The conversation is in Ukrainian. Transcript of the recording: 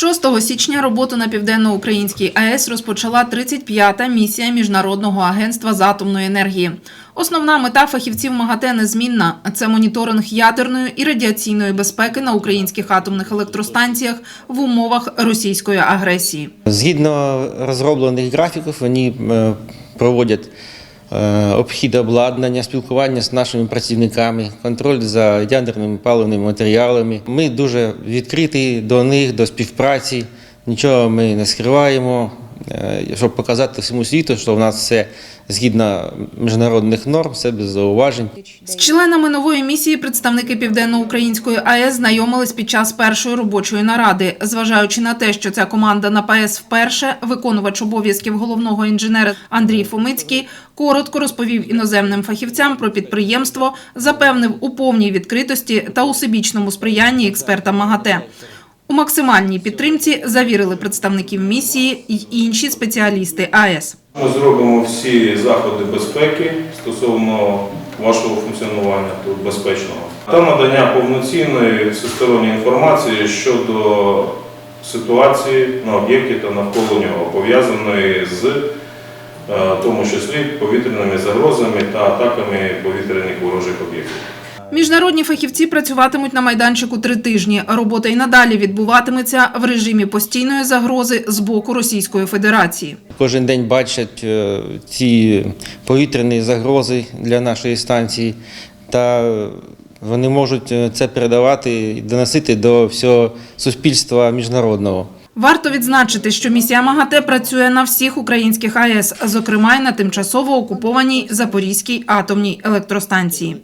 6 січня роботу на південноукраїнській АЕС розпочала 35-та місія Міжнародного агентства з атомної енергії. Основна мета фахівців МАГАТЕ незмінна – це моніторинг ядерної і радіаційної безпеки на українських атомних електростанціях в умовах російської агресії. Згідно розроблених графіків, вони е, проводять обхід обладнання, спілкування з нашими працівниками, контроль за ядерними паливними матеріалами. Ми дуже відкриті до них, до співпраці. Нічого ми не скриваємо, е, щоб показати всьому світу, що в нас все згідно міжнародних норм, все без зауважень. З членами нової місії представники Південноукраїнської АЕС знайомились під час першої робочої наради. Зважаючи на те, що ця команда на ПАЕС вперше, виконувач обов'язків головного інженера Андрій Фомицький коротко розповів іноземним фахівцям про підприємство, запевнив у повній відкритості та усебічному сприянні експертам МАГАТЕ. У максимальній підтримці завірили представників місії й інші спеціалісти АЕС. Ми зробимо всі заходи безпеки стосовно вашого функціонування тут безпечного та надання повноцінної всесторонньої інформації щодо ситуації на об'єкті та навколо нього, пов'язаної з е, тому числі повітряними загрозами та атаками повітряних ворожих об'єктів. Міжнародні фахівці працюватимуть на майданчику три тижні. Робота й надалі відбуватиметься в режимі постійної загрози з боку Російської Федерації. Кожен день бачать е, ці повітряні загрози для нашої станції, та вони можуть е, це передавати і доносити до всього суспільства міжнародного. Варто відзначити, що місія МАГАТЕ працює на всіх українських АЕС, зокрема й на тимчасово окупованій Запорізькій атомній електростанції.